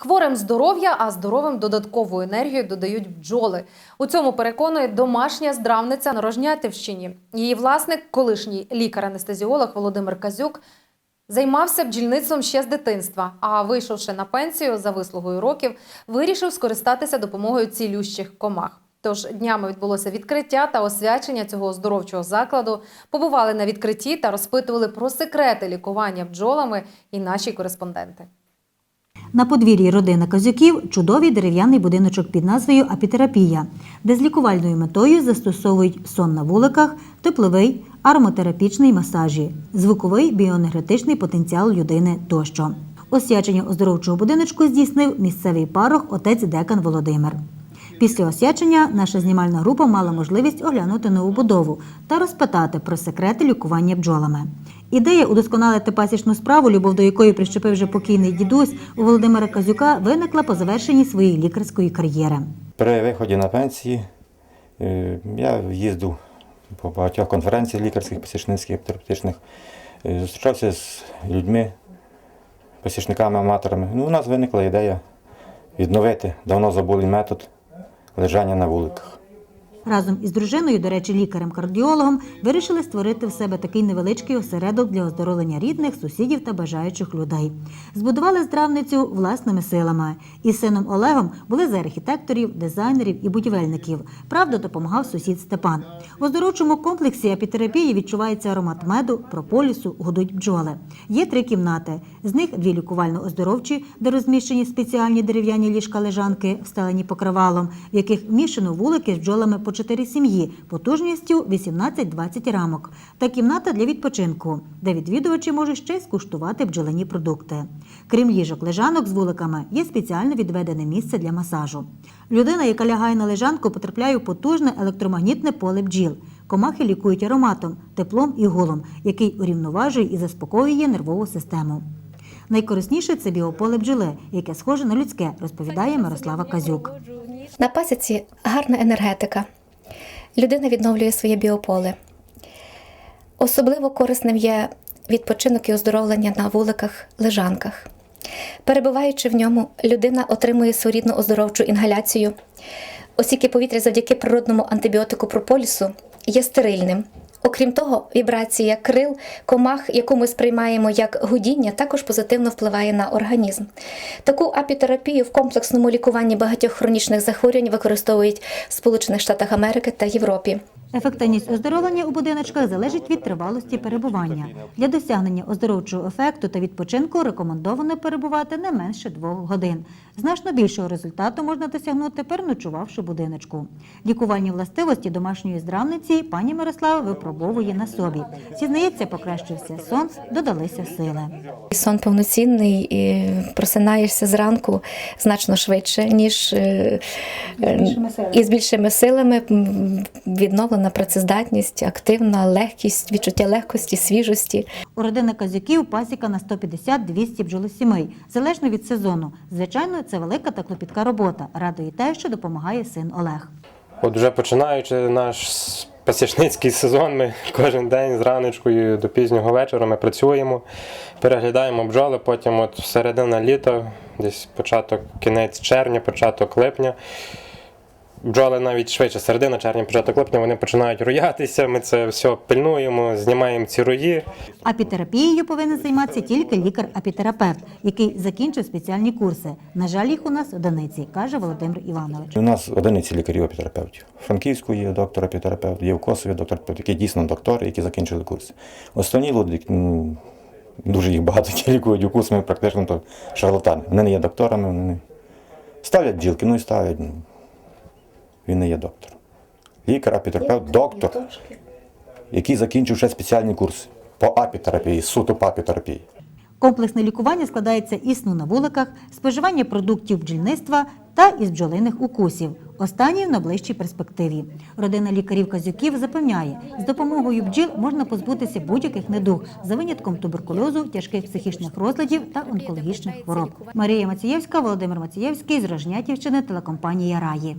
Хворим здоров'я, а здоровим додаткову енергію додають бджоли. У цьому переконує домашня здравниця на Рожнятівщині. Її власник, колишній лікар-анестезіолог Володимир Казюк, займався бджільництвом ще з дитинства. А вийшовши на пенсію за вислугою років, вирішив скористатися допомогою цілющих комах. Тож днями відбулося відкриття та освячення цього оздоровчого закладу. Побували на відкритті та розпитували про секрети лікування бджолами і наші кореспонденти. На подвір'ї родини Казюків чудовий дерев'яний будиночок під назвою Апітерапія, де з лікувальною метою застосовують сон на вуликах, тепловий, ароматерапічний масажі, звуковий біоенергетичний потенціал людини тощо. Освячення оздоровчого будиночку здійснив місцевий парох отець Декан Володимир. Після освячення наша знімальна група мала можливість оглянути нову будову та розпитати про секрети лікування бджолами. Ідея удосконалити пасічну справу, любов до якої прищепив вже покійний дідусь у Володимира Казюка, виникла по завершенні своєї лікарської кар'єри. При виході на пенсії е, я їздив по багатьох конференціях лікарських, пасічницьких, терапевтичних, е, зустрічався з людьми, пасічниками, аматорами. Ну, у нас виникла ідея відновити давно забулий метод лежання на вуликах. Разом із дружиною, до речі, лікарем-кардіологом, вирішили створити в себе такий невеличкий осередок для оздоровлення рідних, сусідів та бажаючих людей. Збудували здравницю власними силами. Із сином Олегом були за архітекторів, дизайнерів і будівельників. Правда, допомагав сусід Степан. У оздоровчому комплексі апітерапії відчувається аромат меду, прополісу, гудуть бджоли. Є три кімнати. З них дві лікувально-оздоровчі, де розміщені спеціальні дерев'яні ліжка-лежанки, встелені покривалом, в яких вміщено вулики з бджолами по чотири сім'ї, потужністю 18-20 рамок. Та кімната для відпочинку, де відвідувачі можуть ще й скуштувати бджолині продукти. Крім ліжок лежанок з вуликами, є спеціально відведене місце для масажу. Людина, яка лягає на лежанку, потрапляє у потужне електромагнітне поле бджіл. Комахи лікують ароматом, теплом і гулом, який урівноважує і заспокоює нервову систему. Найкорисніше це біополе бджоли, яке схоже на людське, розповідає Мирослава Казюк. На пасіці гарна енергетика. Людина відновлює своє біополе. Особливо корисним є відпочинок і оздоровлення на вуликах, лежанках. Перебуваючи в ньому, людина отримує своєрідну оздоровчу інгаляцію, оскільки повітря завдяки природному антибіотику прополісу є стерильним. Окрім того, вібрація крил, комах, яку ми сприймаємо як гудіння, також позитивно впливає на організм. Таку апітерапію в комплексному лікуванні багатьох хронічних захворювань використовують в Сполучених Штатах Америки та Європі. Ефективність оздоровлення у будиночках залежить від тривалості перебування. Для досягнення оздоровчого ефекту та відпочинку рекомендовано перебувати не менше двох годин. Значно більшого результату можна досягнути, переночувавши будиночку. Лікувальні властивості домашньої здравниці пані Мирослава випробовує на собі. Зізнається, покращився сон, додалися сили. Сон повноцінний, і просинаєшся зранку значно швидше, ніж е, е, і з більшими силами відновлена працездатність, активна легкість, відчуття легкості, свіжості. У родини Казюків пасіка на 150-200 бджолосімей, залежно від сезону. Звичайно, це велика та клопітка робота. Радує те, що допомагає син Олег. От вже починаючи наш пасічницький сезон, ми кожен день з раночкою до пізнього вечора ми працюємо, переглядаємо бджоли, потім от середина літа, десь початок, кінець червня, початок липня. Бджоли навіть швидше, середина червня, початок липня, вони починають роятися. Ми це все пильнуємо, знімаємо ці рої. Апітерапією повинен займатися тільки лікар-апітерапевт, який закінчив спеціальні курси. На жаль, їх у нас одиниці, каже Володимир Іванович. У нас одиниці лікарів апітерапевтів. В Франківську є доктор апітерапевт, є в Косові доктор які дійсно доктори, які закінчили курси. Останні люди, ну, дуже їх багато які лікують укусами, практично то шарлатани. Вони не є докторами, вони не ставлять бджілки, ну і ставлять. Ну. Він не є доктор. Лікар, апітерапевт, доктор, який закінчив ще спеціальні курси по апітерапії, суто по апітерапії. Комплексне лікування складається із сну на вуликах, споживання продуктів бджільництва та із бджолиних укусів. Останні в найближчій перспективі. Родина лікарів Казюків запевняє, з допомогою бджіл можна позбутися будь-яких недуг за винятком туберкульозу, тяжких психічних розладів та онкологічних хвороб. Марія Мацієвська, Володимир Мацієвський з Рожнятівщини, телекомпанія Раї.